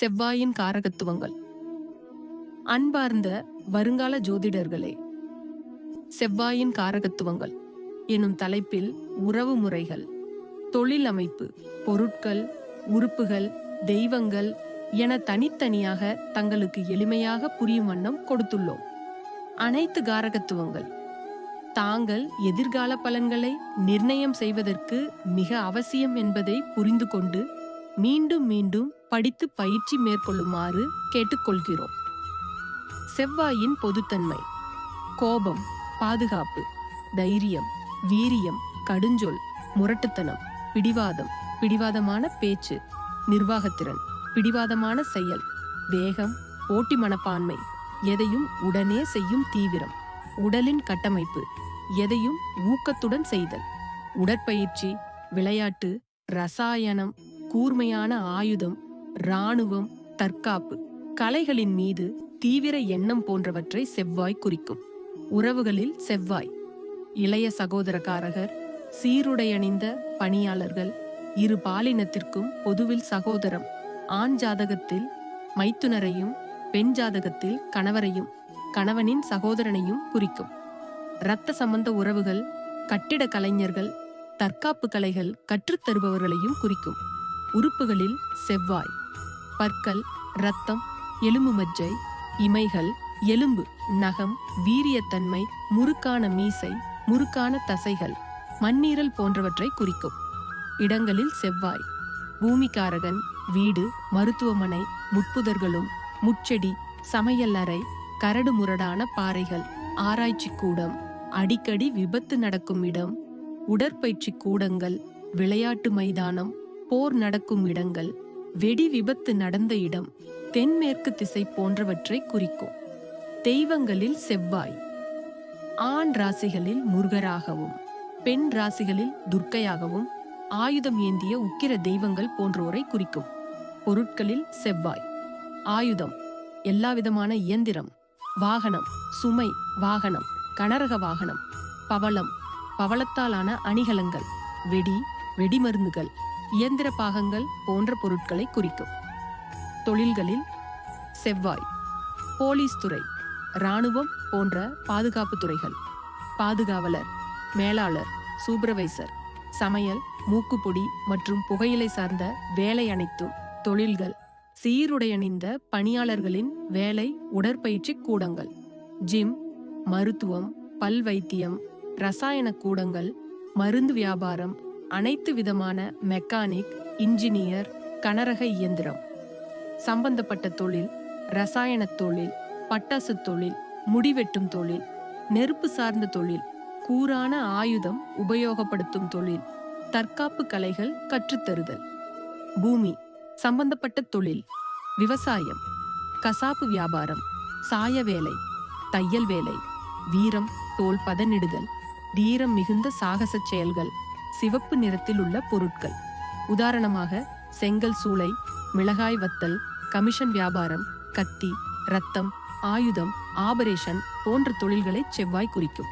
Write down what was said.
செவ்வாயின் காரகத்துவங்கள். அன்பார்ந்த வருங்கால ஜோதிடர்களே செவ்வாயின் காரகத்துவங்கள் எனும் தலைப்பில் உறவு முறைகள் தொழில் அமைப்பு பொருட்கள் உறுப்புகள் தெய்வங்கள் என தனித்தனியாக தங்களுக்கு எளிமையாக புரியும் வண்ணம் கொடுத்துள்ளோம். அனைத்து காரகத்துவங்கள் தாங்கள் எதிர்கால பலன்களை நிர்ணயம் செய்வதற்கு மிக அவசியம் என்பதை புரிந்து கொண்டு மீண்டும் மீண்டும் படித்து பயிற்சி மேற்கொள்ளுமாறு கேட்டுக்கொள்கிறோம். செவ்வாயின் பொதுத்தன்மை. கோபம் பாதுகாப்பு தைரியம் வீரியம் கடுஞ்சொல் முரட்டுத்தனம் பிடிவாதம் பிடிவாதமான பேச்சு நிர்வாகத்திறன் பிடிவாதமான செயல் வேகம் போட்டி மனப்பான்மை எதையும் உடனே செய்யும் தீவிரம் உடலின் கட்டமைப்பு எதையும் ஊக்கத்துடன் செய்தல் உடற்பயிற்சி விளையாட்டு ரசாயனம் கூர்மையான ஆயுதம் இராணுவம் தற்காப்பு கலைகளின் மீது தீவிர எண்ணம் போன்றவற்றை செவ்வாய் குறிக்கும். உறவுகளில் செவ்வாய். இளைய சகோதரக்காரகர் சீருடையணிந்த பணியாளர்கள் இரு பாலினத்திற்கும் பொதுவில் சகோதரம் ஆண் ஜாதகத்தில் மைத்துனரையும் பெண் ஜாதகத்தில் கணவரையும் கணவனின் சகோதரனையும் குறிக்கும். இரத்த சம்பந்த உறவுகள் கட்டிட கலைஞர்கள் தற்காப்பு கலைகள் கற்றுத்தருபவர்களையும் குறிக்கும். உறுப்புகளில் செவ்வாய். பற்கள் இரத்தம் எலும்பு மஜ்ஜை இமைகள் எலும்பு நகம் வீரியத்தன்மை முறுக்கான மீசை முறுக்கான தசைகள் மண்ணீரல் போன்றவற்றை குறிக்கும். இடங்களில் செவ்வாய் பூமிக்காரகன் வீடு மருத்துவமனை முட்புதர்களும் முச்செடி சமையல் அறை கரடு முரடான பாறைகள் ஆராய்ச்சி கூடம் அடிக்கடி விபத்து நடக்கும் இடம் உடற்பயிற்சி கூடங்கள் விளையாட்டு மைதானம் போர் நடக்கும் இடங்கள் வெடி விபத்து நடந்த இடம் தென்மேற்கு திசை போன்றவற்றை குறிக்கும். தெய்வங்களில் செவ்வாய். ஆண் ராசிகளில் முருகராகவும் பெண் ராசிகளில் துர்க்கையாகவும் ஆயுதம் ஏந்திய உக்கிர தெய்வங்கள் போன்றோரை குறிக்கும். பொருட்களில் செவ்வாய். ஆயுதம். எல்லாவிதமான இயந்திரம். வாகனம். சுமை. வாகனம். கனரக வாகனம். பவளம். பவளத்தாலான அணிகலங்கள் வெடி. வெடிமருந்துகள். இயந்திர பாகங்கள் போன்ற பொருட்களை குறிக்கும். தொழில்களில் செவ்வாய் போலீஸ் துறை இராணுவம் போன்ற பாதுகாப்பு துறைகள் பாதுகாவலர் மேலாளர் சூப்பரவைசர் சமையல் மூக்குப்பொடி மற்றும் புகையிலை சார்ந்த வேலை அனைத்தும் தொழில்கள் சீருடையணிந்த பணியாளர்களின் வேலை உடற்பயிற்சி கூடங்கள் ஜிம் மருத்துவம் பல் வைத்தியம் ரசாயன கூடங்கள் மருந்து வியாபாரம் அனைத்து விதமான மெக்கானிக் இன்ஜினியர் கனரக இயந்திரம். சம்பந்தப்பட்ட தொழில் ரசாயன தொழில் பட்டாசு தொழில் முடிவெட்டும் தொழில் நெருப்பு சார்ந்த தொழில் கூரான ஆயுதம் உபயோகப்படுத்தும் தொழில் தற்காப்பு கலைகள் கற்றுத்தருதல். பூமி சம்பந்தப்பட்ட தொழில் விவசாயம் கசாப்பு வியாபாரம் சாய வேலை தையல் வேலை வீரம் தோல் பதனிடுதல் தீரம் மிகுந்த சாகச செயல்கள். சிவப்பு நிறத்தில் உள்ள பொருட்கள். உதாரணமாக செங்கல் சூளை மிளகாய் வத்தல் கமிஷன் வியாபாரம் கத்தி ரத்தம் ஆயுதம் ஆபரேஷன் போன்ற தொழில்களை செவ்வாய் குறிக்கும்.